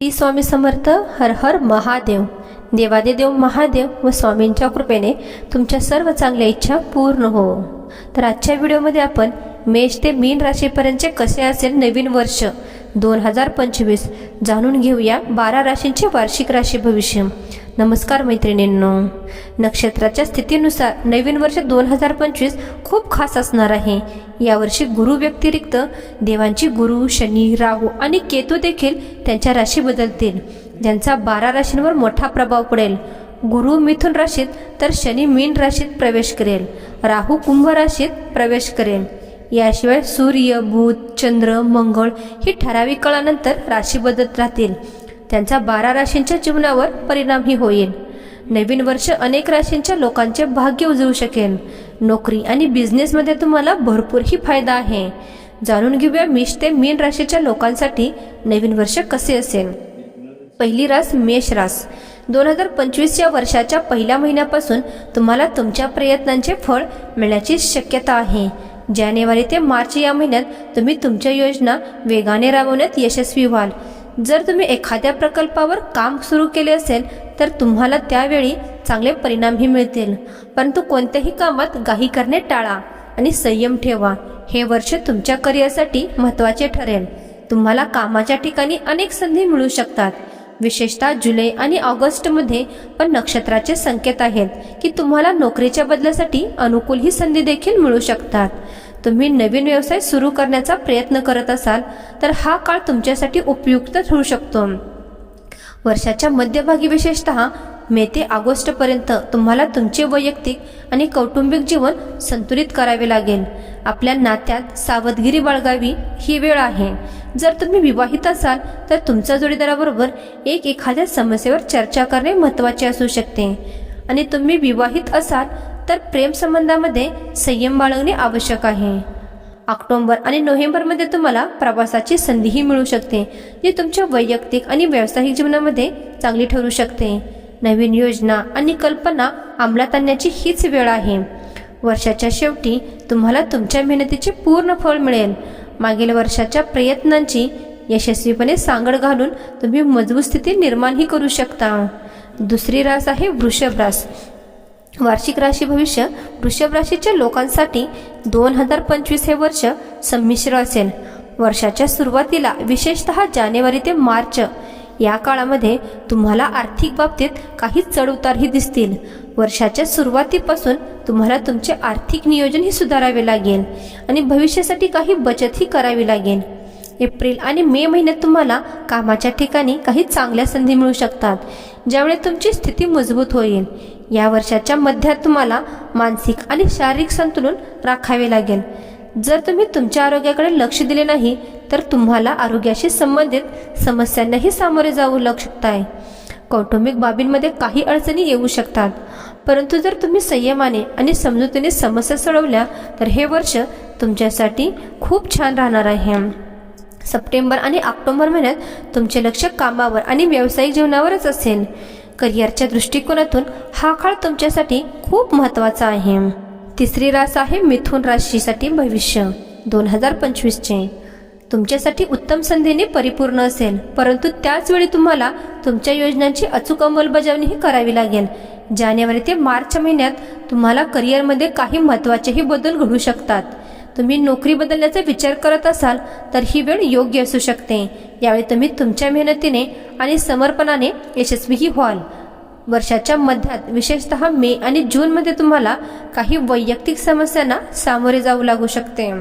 श्री स्वामी समर्थ हर हर महादेव. देवादेदेव महादेव व स्वामींच्या कृपेने तुमच्या सर्व चांगल्या इच्छा पूर्ण हो. तर आजच्या व्हिडिओमध्ये आपण मेष ते मीन राशीपर्यंतचे कसे असेल नवीन वर्ष दोन हजार पंचवीस जाणून घेऊया बारा राशींचे वार्षिक राशी भविष्य नमस्कार मैत्रिणींनो. नक्षत्राच्या स्थितीनुसार नवीन वर्ष दोन हजार पंचवीस खूप खास असणार आहे. यावर्षी गुरु व्यतिरिक्त देवांची गुरु शनी राहू आणि केतू देखील त्यांच्या राशी बदलतील. ज्यांचा बारा राशींवर मोठा प्रभाव पडेल. गुरु मिथुन राशीत तर शनी मीन राशीत प्रवेश करेल. राहू कुंभ राशीत प्रवेश करेल. याशिवाय सूर्य बुध चंद्र मंगळ ही ठराविक काळानंतर राशी बदलत राहतील. त्यांचा बारा राशींच्या जीवनावर परिणामही होईल. नवीन वर्ष अनेक राशींच्या लोकांचे भाग्य उजळू शकेल. नोकरी आणि बिझनेसमध्ये तुम्हाला भरपूरही फायदा आहे. जाणून घेऊया मिश ते मीन राशीच्या लोकांसाठी नवीन वर्ष कसे असेल. पहिली रास मेष रास. दोन हजार पंचवीस या वर्षाच्या पहिल्या महिन्यापासून तुम्हाला तुमच्या प्रयत्नांचे फळ मिळण्याची शक्यता आहे. जानेवारी ते मार्च या महिन्यात तुम्ही तुमच्या योजना वेगाने राबवण्यात यशस्वी व्हाल. जर तुम्ही एखाद्या प्रकल्पावर काम सुरू केले असेल तर तुम्हाला त्यावेळी चांगले परिणामही मिळतील. परंतु कोणत्याही कामात गाही करणे टाळा आणि संयम ठेवा. हे वर्ष तुमच्या करिअरसाठी महत्त्वाचे ठरेल. तुम्हाला कामाच्या ठिकाणी अनेक संधी मिळू शकतात. विशेषतः जुलै आणि ऑगस्टमध्ये पण नक्षत्राचे संकेत आहेत की तुम्हाला नोकरीच्या बदल्यासाठी अनुकूल ही संधी देखील मिळू शकतात. तुम्ही नवीन व्यवसाय सुरू करण्याचा प्रयत्न करत असाल तर हा काळ तुमच्यासाठी उपयुक्त ठरू शकतो. वर्षाच्या मध्यभागी विशेषतः मे ते ऑगस्टपर्यंत तुम्हाला तुमचे वैयक्तिक आणि कौटुंबिक जीवन संतुलित करावे लागेल. आपल्या नात्यात सावधगिरी बाळगावी ही वेळ आहे. जर तुम्ही विवाहित असाल तर तुमच्या जोडीदाराबरोबर एक एखाद्या समस्येवर चर्चा करणे महत्त्वाचे असू शकते. आणि तुम्ही विवाहित असाल तर प्रेमसंबंधामध्ये संयम बाळगणे आवश्यक आहे. ऑक्टोंबर आणि नोव्हेंबरमध्ये तुम्हाला प्रवासाची संधीही मिळू शकते जी तुमच्या वैयक्तिक आणि व्यावसायिक जीवनामध्ये चांगली ठरू शकते. नवीन योजना आणि कल्पना अंमलात आणण्याची हीच वेळ आहे. वर्षाच्या शेवटी तुम्हाला तुमच्या मेहनतीचे पूर्ण फळ मिळेल. मागील वर्षाच्या प्रयत्नांची यशस्वीपणे सांगड घालून तुम्ही मजबूत स्थिती निर्माणही करू शकता. दुसरी रास आहे वृषभ रास. वार्षिक राशी भविष्य वृषभ राशीच्या लोकांसाठी दोन हजार पंचवीस हे वर्ष संमिश्र असेल. वर्षाच्या सुरुवातीला विशेषतः जानेवारी ते मार्च या काळामध्ये तुम्हाला आर्थिक बाबतीत काही चढउतारही दिसतील. वर्षाच्या सुरुवातीपासून तुम्हाला तुमचे आर्थिक नियोजनही सुधारावे लागेल आणि भविष्यासाठी काही बचतही करावी लागेल. एप्रिल आणि मे महिन्यात तुम्हाला कामाच्या ठिकाणी काही चांगल्या संधी मिळू शकतात ज्यामुळे तुमची स्थिती मजबूत होईल. या वर्षाच्या मध्यात तुम्हाला मानसिक आणि शारीरिक संतुलन राखावे लागेल. जर तुम्ही तुमच्या आरोग्याकडे लक्ष दिले नाही तर तुम्हाला आरोग्याशी संबंधित समस्यांनाही सामोरे जाऊ लागू शकताय कौटुंबिक बाबींमध्ये काही अडचणी येऊ शकतात. परंतु जर तुम्ही संयमाने आणि समजुतीने समस्या सोडवल्या तर हे वर्ष तुमच्यासाठी खूप छान राहणार आहे. सप्टेंबर आणि ऑक्टोबर महिन्यात तुमचे लक्ष कामावर आणि व्यावसायिक जीवनावरच असेल. करिअरच्या दृष्टिकोनातून हा काळ तुमच्यासाठी खूप महत्त्वाचा आहे. तिसरी रास आहे मिथुन राशीसाठी भविष्य दोन हजार पंचवीसचे. तुमच्यासाठी उत्तम संधीने परिपूर्ण असेल परंतु त्याचवेळी तुम्हाला तुमच्या योजनांची अचूक अंमलबजावणीही करावी लागेल. जानेवारी ते मार्च महिन्यात तुम्हाला करिअरमध्ये काही महत्त्वाचेही बदल घडू शकतात. तुम्ही नोकरी बदलण्याचा विचार करत असाल तर ही वेळ योग्य असू शकते. यावेळी तुम्ही तुमच्या मेहनतीने आणि समर्पणाने यशस्वीही व्हाल. वर्षाच्या मध्यात विशेषतः मे आणि जूनमध्ये तुम्हाला काही वैयक्तिक समस्यांना सामोरे जाऊ लागू शकते.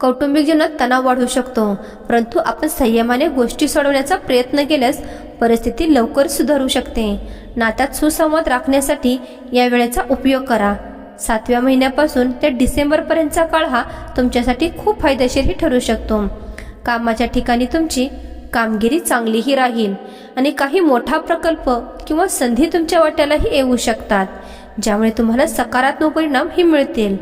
कौटुंबिक जीवनात तणाव वाढू शकतो परंतु आपण संयमाने गोष्टी सोडवण्याचा प्रयत्न केल्यास परिस्थिती लवकर सुधारू शकते. नात्यात सुसंवाद राखण्यासाठी या वेळेचा उपयोग करा. सातव्या महिन्यापासून ते डिसेंबरपर्यंतचा काळ हा तुमच्यासाठी खूप फायदेशीरही ठरू शकतो. कामाच्या ठिकाणी तुमची कामगिरी चांगलीही राहील आणि काही मोठा प्रकल्प किंवा संधी तुमच्या वाट्यालाही येऊ शकतात ज्यामुळे तुम्हाला सकारात्मक परिणाम ही मिळतील.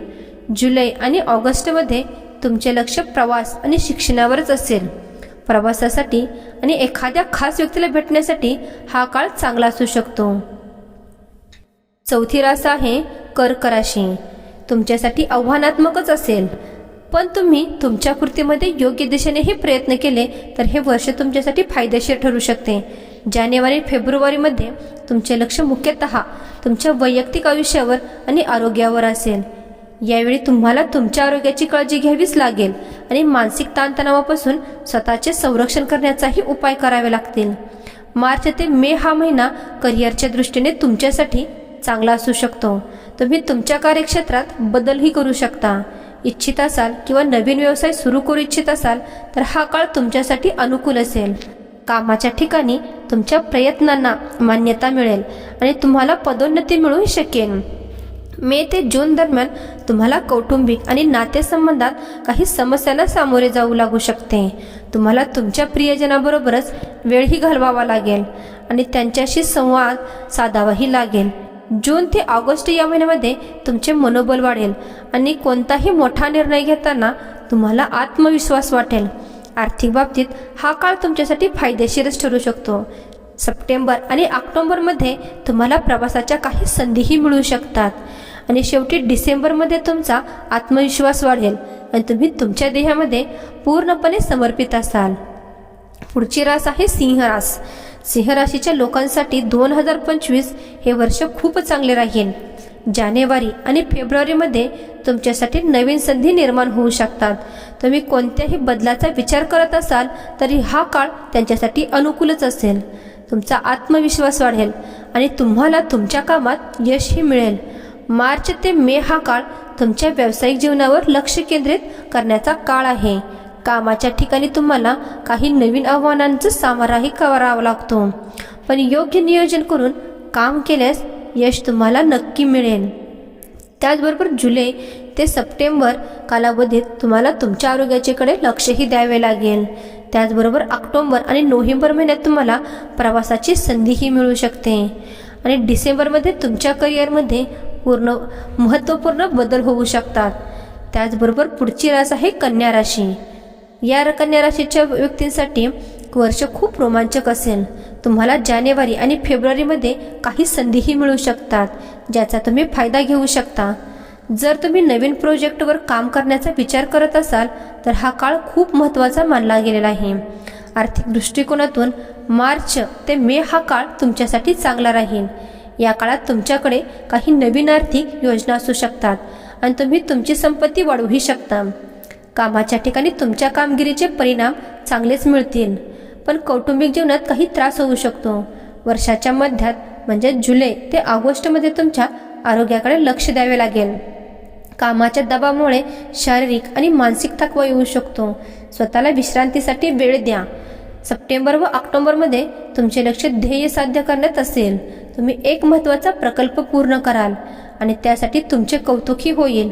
जुलै आणि ऑगस्टमध्ये तुमचे लक्ष प्रवास आणि शिक्षणावरच असेल. प्रवासासाठी आणि एखाद्या खास व्यक्तीला भेटण्यासाठी हा काळ चांगला असू शकतो. चौथी रास आहे कर्क राशी तुमच्यासाठी आव्हानात्मकच असेल. पण तुम्ही तुमच्या कृतीमध्ये योग्य दिशेनेही प्रयत्न केले तर हे वर्ष तुमच्यासाठी फायदेशीर ठरू शकते. जानेवारी फेब्रुवारीमध्ये तुमचे लक्ष मुख्यतः तुमच्या वैयक्तिक आयुष्यावर आणि आरोग्यावर असेल. यावेळी तुम्हाला तुमच्या आरोग्याची काळजी घ्यावीच लागेल आणि मानसिक ताणतणावापासून स्वतःचे संरक्षण करण्याचाही उपाय करावे लागतील. मार्च ते मे हा महिना करिअरच्या दृष्टीने तुमच्यासाठी चांगला असू शकतो. तुम्ही तुमच्या कार्यक्षेत्रात बदलही करू शकता. इच्छित असाल किंवा नवीन व्यवसाय सुरू करू इच्छित असाल तर हा काळ तुमच्यासाठी अनुकूल असेल. कामाच्या ठिकाणी तुमच्या प्रयत्नांना मान्यता मिळेल आणि तुम्हाला पदोन्नती मिळू शकेल. मे ते जून दरम्यान तुम्हाला कौटुंबिक आणि नातेसंबंधात काही समस्यांना सामोरे जाऊ लागू शकते. तुम्हाला तुमच्या प्रियजनाबरोबरच वेळही घालवावा लागेल आणि त्यांच्याशी संवाद साधावाही लागेल. जून ते ऑगस्ट या महिन्यामध्ये तुमचे मनोबल वाढेल आणि कोणताही मोठा निर्णय घेताना तुम्हाला आत्मविश्वास वाटेल. आर्थिक बाबतीत हा काळ तुमच्यासाठी फायदेशीरच ठरू शकतो. सप्टेंबर आणि ऑक्टोंबरमध्ये तुम्हाला प्रवासाच्या काही संधीही मिळू शकतात आणि शेवटी डिसेंबरमध्ये तुमचा आत्मविश्वास वाढेल आणि तुम्ही तुमच्या देहामध्ये पूर्णपणे समर्पित असाल. पुढची रास आहे सिंह सिंहराशीच्या सिंह राशीच्या लोकांसाठी दोन हजार पंचवीस हे वर्ष खूप चांगले राहील जानेवारी आणि फेब्रुवारीमध्ये तुमच्यासाठी नवीन संधी निर्माण होऊ शकतात. तुम्ही कोणत्याही बदलाचा विचार करत असाल तरी हा काळ त्यांच्यासाठी अनुकूलच असेल. तुमचा आत्मविश्वास वाढेल आणि तुम्हाला तुमच्या कामात यशही मिळेल. मार्च ते मे हा काळ तुमच्या व्यावसायिक जीवनावर लक्ष केंद्रित करण्याचा काळ आहे. कामाच्या ठिकाणी तुम्हाला काही नवीन आव्हानांचा सामनाही करावा लागतो. पण योग्य नियोजन करून काम केल्यास यश तुम्हाला नक्की मिळेल. त्याचबरोबर जुलै ते सप्टेंबर कालावधीत तुम्हाला तुमच्या आरोग्याच्याकडे लक्षही द्यावे लागेल. त्याचबरोबर ऑक्टोंबर आणि नोव्हेंबर महिन्यात तुम्हाला प्रवासाची संधीही मिळू शकते. आणि डिसेंबरमध्ये तुमच्या करिअरमध्ये पूर्ण महत्त्वपूर्ण बदल होऊ शकतात. त्याचबरोबर पुढची रास आहे कन्या राशी. या कन्या राशीच्या व्यक्तींसाठी वर्ष खूप रोमांचक असेल. तुम्हाला जानेवारी आणि फेब्रुवारीमध्ये काही संधीही मिळू शकतात ज्याचा तुम्ही फायदा घेऊ शकता. जर तुम्ही नवीन प्रोजेक्टवर काम करण्याचा विचार करत असाल तर हा काळ खूप महत्त्वाचा मानला गेलेला आहे. आर्थिक दृष्टिकोनातून मार्च ते मे हा काळ तुमच्यासाठी चांगला राहील. या काळात तुमच्याकडे काही नवीन आर्थिक योजना असू शकतात आणि तुम्ही तुमची संपत्ती वाढवूही शकता. कामाच्या ठिकाणी तुमच्या कामगिरीचे परिणाम चांगलेच मिळतील. पण कौटुंबिक जीवनात काही त्रास होऊ शकतो. वर्षाच्या मध्यात म्हणजे जुलै ते ऑगस्टमध्ये तुमच्या आरोग्याकडे लक्ष द्यावे लागेल. कामाच्या दबावामुळे शारीरिक आणि मानसिक थकवा येऊ शकतो. स्वतःला विश्रांतीसाठी वेळ द्या. सप्टेंबर व ऑक्टोबरमध्ये तुमचे लक्ष ध्येय साध्य करण्यात असेल. तुम्ही एक महत्त्वाचा प्रकल्प पूर्ण कराल आणि त्यासाठी तुमचे कौतुकही होईल.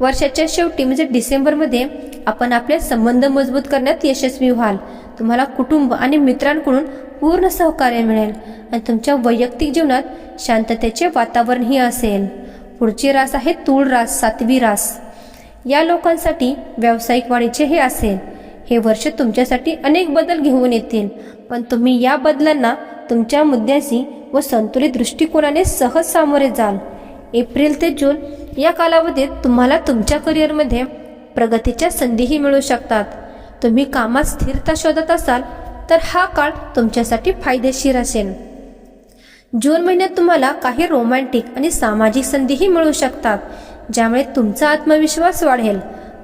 वर्षाच्या शेवटी म्हणजे डिसेंबरमध्ये आपण आपले संबंध मजबूत करण्यात यशस्वी व्हाल. तुम्हाला कुटुंब आणि मित्रांकडून पूर्ण सहकार्य मिळेल आणि तुमच्या वैयक्तिक जीवनात शांततेचे वातावरणही असेल. पुढची रास आहे तूळ रास सातवी रास. या लोकांसाठी व्यावसायिक वाढीचे हे असेल. हे वर्ष तुमच्यासाठी अनेक बदल घेऊन येतील. पण तुम्ही या बदलांना तुमच्या मुद्द्याशी व संतुलित दृष्टिकोनाने सहज सामोरे जाल. एप्रिल ते जून या कालावधीत तुम्हाला तुमच्या करिअरमध्ये प्रगतीच्या संधीही मिळू शकतात. तुम्ही कामात स्थिरता शोधत असाल तर हा काळ तुमच्यासाठी फायदेशीर असेल. जून महिन्यात तुम्हाला काही रोमॅन्टिक आणि सामाजिक संधीही मिळू शकतात ज्यामुळे तुमचा आत्मविश्वास वाढेल.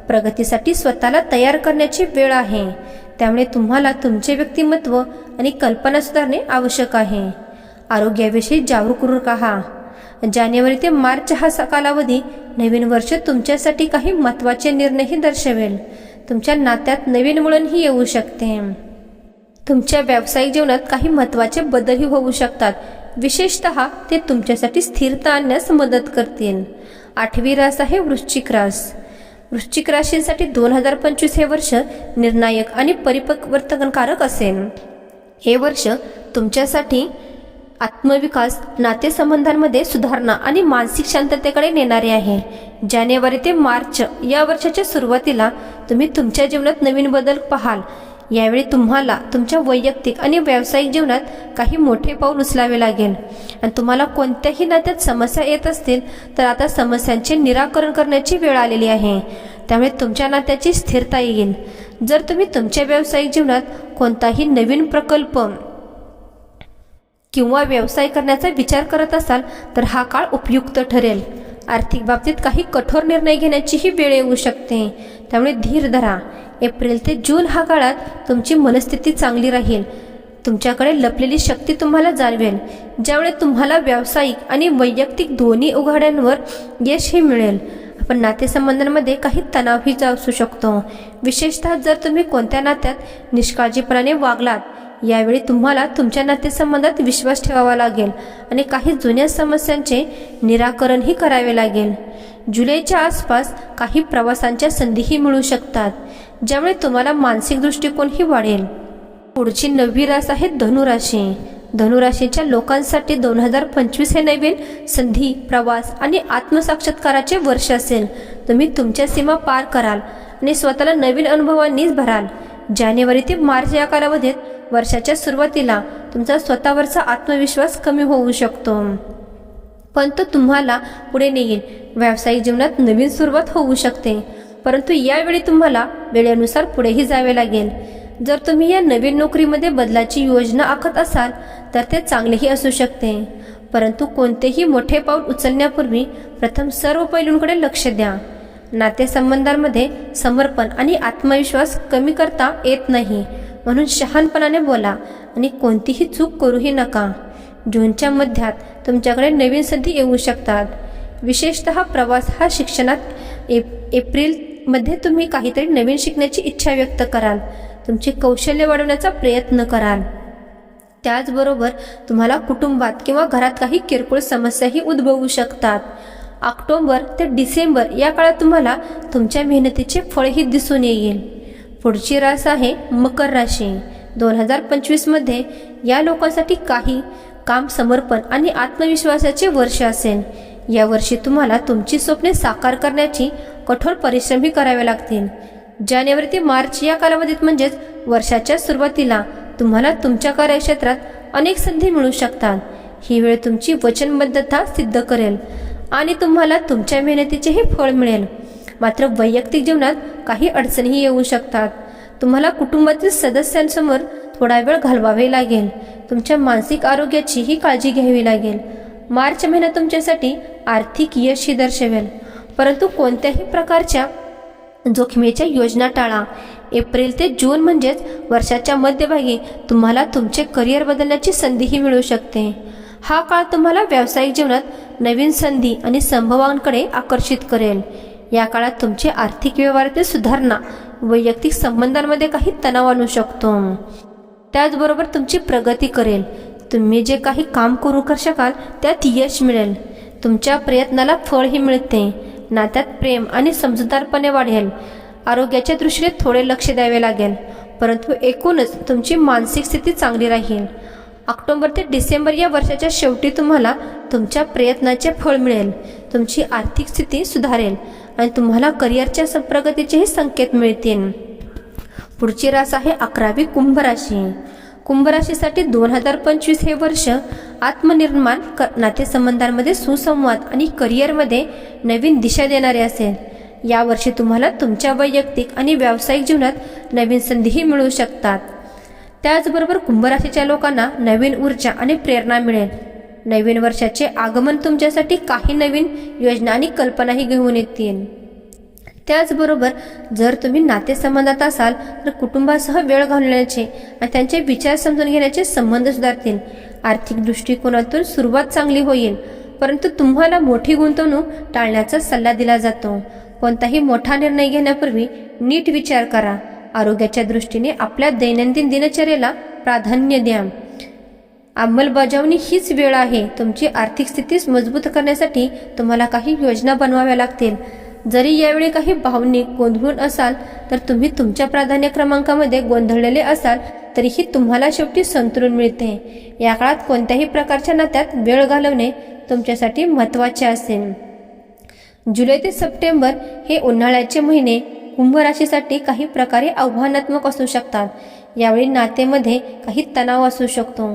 प्रगतीसाठी स्वतःला तयार करण्याची वेळ आहे. त्यामुळे तुम्हाला तुमचे व्यक्तिमत्व आणि कल्पना सुधारणे आवश्यक आहे. आरोग्याविषयी जागरूक राहा जानेवारी ते मार्च हा कालावधी नवीन वर्ष तुमच्यासाठी काही महत्त्वाचे निर्णयही दर्शवेल. तुमच्या नात्यात नवीन वळणही येऊ शकते. तुमच्या व्यावसायिक जीवनात काही महत्त्वाचे बदलही होऊ शकतात. विशेषत ते तुमच्यासाठी स्थिरता आणण्यास मदत करतील. आठवी रास आहे वृश्चिक रास. वृश्चिक राशींसाठी दोन हजार पंचवीस हे वर्ष निर्णायक आणि परिपक्वर्तनकारक असेल. हे वर्ष तुमच्यासाठी आत्मविकास नातेसंबंधांमध्ये सुधारणा आणि मानसिक शांततेकडे नेणारे आहे. जानेवारी ते मार्च या वर्षाच्या सुरुवातीला तुम्ही तुमच्या जीवनात नवीन बदल पाहाल. यावेळी तुम्हाला तुमच्या वैयक्तिक आणि व्यावसायिक जीवनात काही मोठे पाऊल उचलावे लागेल. आणि तुम्हाला कोणत्याही नात्यात समस्या येत असतील तर आता समस्यांचे निराकरण करण्याची वेळ आलेली आहे. त्यामुळे तुमच्या नात्याची स्थिरता येईल. जर तुम्ही तुमच्या व्यावसायिक जीवनात कोणताही नवीन प्रकल्प किंवा व्यवसाय करण्याचा विचार करत असाल तर हा काळ उपयुक्त ठरेल. आर्थिक बाबतीत काही कठोर निर्णय घेण्याचीही वेळ येऊ शकते. त्यामुळे धीर धरा. एप्रिल ते जून हा काळात तुमची मनस्थिती चांगली राहील. तुमच्याकडे लपलेली शक्ती तुम्हाला जाणवेल ज्यामुळे तुम्हाला व्यावसायिक आणि वैयक्तिक दोन्ही उघाड्यांवर यशही मिळेल. आपण नातेसंबंधांमध्ये काही तणावही असू शकतो. विशेषतः जर तुम्ही कोणत्या नात्यात निष्काळजीपणाने वागलात यावेळी तुम्हाला तुमच्या नातेसंबंधात विश्वास ठेवावा लागेल आणि काही जुन्या समस्यांचे निराकरणही करावे लागेल. जुलैच्या आसपास काही प्रवासांच्या संधीही मिळू शकतात ज्यामुळे तुम्हाला मानसिक दृष्टिकोनही वाढेल. पुढची नववी रास आहे धनुराशी. धनुराशीच्या लोकांसाठी दोन हजार पंचवीस हे नवीन संधी प्रवास आणि आत्मसाक्षात्काराचे वर्ष असेल. तुम्ही तुमच्या सीमा पार कराल आणि स्वतःला नवीन अनुभवांनीच भराल. जानेवारी ते मार्च या कालावधीत वर्षाच्या सुरुवातीला तुमचा स्वतःवरचा आत्मविश्वास कमी होऊ शकतो. पण तो तुम्हाला पुढे नेईल. व्यावसायिक जीवनात नवीन सुरुवात होऊ शकते. परंतु यावेळी तुम्हाला वेळेनुसार पुढेही जावे लागेल. जर तुम्ही या नवीन नोकरीमध्ये बदलाची योजना आखत असाल तर ते चांगलेही असू शकते. परंतु कोणतेही मोठे पाऊल उचलण्यापूर्वी प्रथम सर्व पैलूंकडे लक्ष द्या. नातेसंबंधांमध्ये समर्पण आणि आत्मविश्वास कमी करता येत नाही. म्हणून शहानपणाने बोला आणि कोणतीही चूक करूही नका. जूनच्या मध्यात तुमच्याकडे नवीन संधी येऊ शकतात. विशेषतः प्रवास हा शिक्षणात एप एप्रिलमध्ये तुम्ही काहीतरी नवीन शिकण्याची इच्छा व्यक्त कराल. तुमचे कौशल्य वाढवण्याचा प्रयत्न कराल. त्याचबरोबर तुम्हाला कुटुंबात किंवा घरात काही किरकोळ समस्याही उद्भवू शकतात. ऑक्टोंबर ते डिसेंबर या काळात तुम्हाला तुमच्या मेहनतीचे फळही दिसून येईल. पुढची रास आहे मकर राशी. दोन हजार पंचवीसमध्ये या लोकांसाठी काही काम समर्पण आणि आत्मविश्वासाचे वर्ष असेल. या वर्षी तुम्हाला तुमची स्वप्ने साकार करण्याची कठोर परिश्रमही करावे लागतील. जानेवारी ते मार्च या कालावधीत म्हणजेच वर्षाच्या सुरुवातीला तुम्हाला तुमच्या कार्यक्षेत्रात अनेक संधी मिळू शकतात. ही वेळ तुमची वचनबद्धता सिद्ध करेल. आणि तुम्हाला तुमच्या मेहनतीचेही फळ मिळेल. मात्र वैयक्तिक जीवनात काही अडचणीही येऊ शकतात. तुम्हाला कुटुंबातील सदस्यांसमोर थोडा वेळ घालवावे लागेल. तुमच्या मानसिक आरोग्याचीही काळजी घ्यावी लागेल. मार्च महिना तुमच्यासाठी आर्थिक यशही दर्शवेल. परंतु कोणत्याही प्रकारच्या जोखमीच्या योजना टाळा. एप्रिल ते जून म्हणजेच वर्षाच्या मध्यभागी तुम्हाला तुमचे करिअर बदलण्याची संधीही मिळू शकते. हा काळ तुम्हाला व्यावसायिक जीवनात नवीन संधी आणि संभवांकडे आकर्षित करेल. या काळात तुमचे आर्थिक व्यवहारातील सुधारणा वैयक्तिक संबंधांमध्ये काही तणाव आणू शकतो. त्याचबरोबर तुमची प्रगती करेल. तुम्ही जे काही काम करू कर शकाल त्यात यश मिळेल. तुमच्या प्रयत्नाला फळही मिळते. नात्यात प्रेम आणि समजूतदारपणे वाढेल. आरोग्याच्या दृष्टीने थोडे लक्ष द्यावे लागेल. परंतु एकूणच तुमची मानसिक स्थिती चांगली राहील. ऑक्टोबर ते डिसेंबर या वर्षाच्या शेवटी तुम्हाला तुमच्या प्रयत्नाचे फळ मिळेल. तुमची आर्थिक स्थिती सुधारेल आणि तुम्हाला करिअरच्या प्रगतीचेही संकेत मिळतील. पुढची रास आहे अकरावी कुंभ राशी कुंभ राशीसाठी दोन हजार पंचवीस हे वर्ष आत्मनिर्माण क नातेसंबंधांमध्ये सुसंवाद आणि करिअरमध्ये नवीन दिशा देणारे असेल. यावर्षी तुम्हाला तुमच्या वैयक्तिक आणि व्यावसायिक जीवनात नवीन संधीही मिळू शकतात. त्याचबरोबर कुंभराशीच्या लोकांना नवीन ऊर्जा आणि प्रेरणा मिळेल. नवीन वर्षाचे आगमन तुमच्यासाठी काही नवीन योजना आणि कल्पनाही घेऊन येतील. त्याचबरोबर जर तुम्ही नातेसंबंधात असाल तर कुटुंबासह वेळ घालवण्याचे आणि त्यांचे विचार समजून घेण्याचे संबंध सुधारतील. आर्थिक दृष्टिकोनातून सुरुवात चांगली होईल परंतु तुम्हाला मोठी गुंतवणूक टाळण्याचा सल्ला दिला जातो. कोणताही मोठा निर्णय घेण्यापूर्वी नीट विचार करा. आरोग्याच्या दृष्टीने आपल्या दैनंदिन दिनचर्येला प्राधान्य द्या. अंमलबजावणी हीच वेळ आहे. तुमची आर्थिक स्थिती मजबूत करण्यासाठी तुम्हाला काही योजना बनवाव्या लागतील. जरी यावेळी काही भावनिक गोंधळून असाल तर तुम्ही तुमच्या प्राधान्य क्रमांकामध्ये गोंधळलेले असाल तरीही तुम्हाला शेवटी संतुलन मिळते. या काळात कोणत्याही प्रकारच्या नात्यात वेळ घालवणे तुमच्यासाठी महत्त्वाचे असेल. जुलै ते सप्टेंबर हे उन्हाळ्याचे महिने कुंभ राशीसाठी काही प्रकारे आव्हानात्मक असू शकतात. यावेळी नातेमध्ये काही तणाव असू शकतो.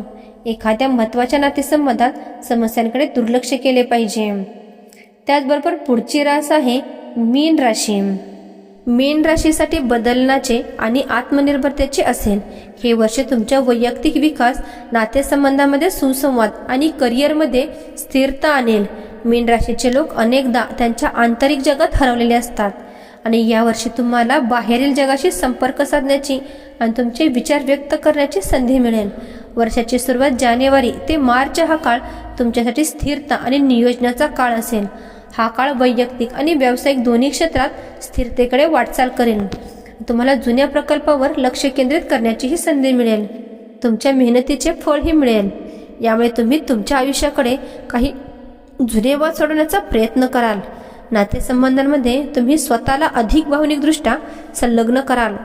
एखाद्या महत्त्वाच्या नातेसंबंधात समस्यांकडे दुर्लक्ष केले पाहिजे. त्याचबरोबर पुढची रास आहे मीन राशी. मीन राशीसाठी बदलण्याचे आणि आत्मनिर्भरतेचे असेल. हे वर्ष तुमच्या वैयक्तिक विकास नातेसंबंधामध्ये सुसंवाद आणि करिअरमध्ये स्थिरता आणेल. मीन राशीचे लोक अनेकदा त्यांच्या आंतरिक जगात हरवलेले असतात. आणि यावर्षी तुम्हाला बाहेरील जगाशी संपर्क साधण्याची आणि तुमचे विचार व्यक्त करण्याची संधी मिळेल. वर्षाची सुरुवात जानेवारी ते मार्च हा काळ तुमच्यासाठी स्थिरता आणि नियोजनाचा काळ असेल. हा काळ वैयक्तिक आणि व्यावसायिक दोन्ही क्षेत्रात स्थिरतेकडे वाटचाल करेल. तुम्हाला जुन्या प्रकल्पावर लक्ष केंद्रित करण्याचीही संधी मिळेल. तुमच्या मेहनतीचे फळही मिळेल. यामुळे तुम्ही तुमच्या आयुष्याकडे काही जुने वाद सोडवण्याचा प्रयत्न कराल. नातेसंबंधांमध्ये तुम्ही स्वतःला अधिक भावनिकदृष्ट्या संलग्न कराल.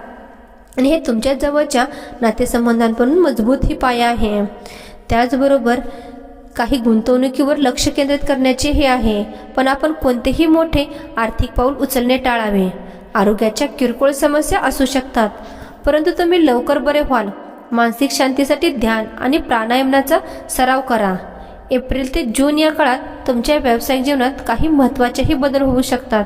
आणि हे तुमच्या जवळच्या नातेसंबंधांपासून मजबूत ही पाया आहे. त्याचबरोबर काही गुंतवणुकीवर लक्ष केंद्रित करण्याचे हे आहे. पण आपण कोणतेही मोठे आर्थिक पाऊल उचलणे टाळावे. आरोग्याच्या किरकोळ समस्या असू शकतात. परंतु तुम्ही लवकर बरे व्हाल. मानसिक शांतीसाठी ध्यान आणि प्राणायामाचा सराव करा. एप्रिल ते जून या काळात तुमच्या व्यावसायिक जीवनात काही महत्त्वाचेही बदल होऊ शकतात.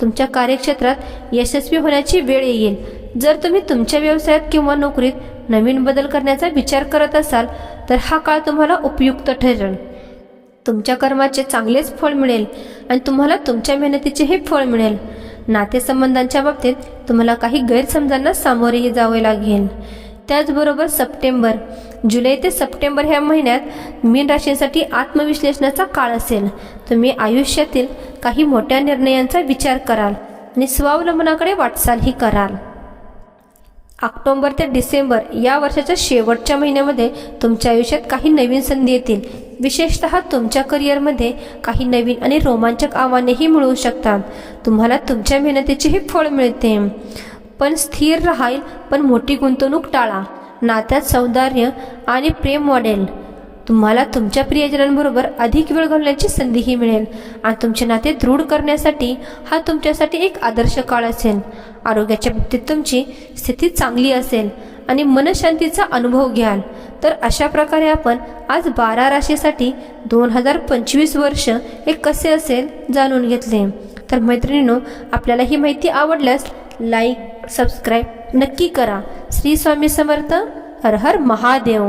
तुमच्या कार्यक्षेत्रात यशस्वी होण्याची वेळ येईल. जर तुम्ही तुमच्या व्यवसायात किंवा नोकरीत नवीन बदल करण्याचा विचार करत असाल तर हा काळ तुम्हाला उपयुक्त ठरेल. तुमच्या कर्माचे चांगलेच फळ मिळेल आणि तुम्हाला तुमच्या मेहनतीचेही फळ मिळेल. नातेसंबंधांच्या बाबतीत तुम्हाला काही गैरसमजांना सामोरेही जावे लागेल. त्याचबरोबर सप्टेंबर जुलै ते सप्टेंबर ह्या महिन्यात मीन राशीसाठी आत्मविश्लेषणाचा काळ असेल. तुम्ही आयुष्यातील काही मोठ्या निर्णयांचा विचार कराल आणि स्वावलंबनाकडे वाटचालही कराल. ऑक्टोंबर ते डिसेंबर या वर्षाच्या शेवटच्या महिन्यामध्ये तुमच्या आयुष्यात काही नवीन संधी येतील. विशेषतः तुमच्या करिअरमध्ये काही नवीन आणि रोमांचक आव्हानेही मिळू शकतात. तुम्हाला तुमच्या मेहनतीचेही फळ मिळते. पण स्थिर राहील पण मोठी गुंतवणूक टाळा. नात्यात सौंदर्य आणि प्रेम वाढेल. तुम्हाला तुमच्या प्रियजनांबरोबर अधिक वेळ घालण्याची संधीही मिळेल आणि तुमचे नाते दृढ करण्यासाठी हा तुमच्यासाठी एक आदर्श काळ असेल. आरोग्याच्या बाबतीत तुमची स्थिती चांगली असेल आणि मनशांतीचा अनुभव घ्याल. तर अशा प्रकारे आपण आज बारा राशीसाठी दोन हजार पंचवीस वर्ष हे कसे असेल जाणून घेतले. तर मैत्रिणीनो आपल्याला ही माहिती आवडल्यास लाईक सबस्क्राईब नक्की करा. श्री स्वामी समर्थ हर हर महादेव.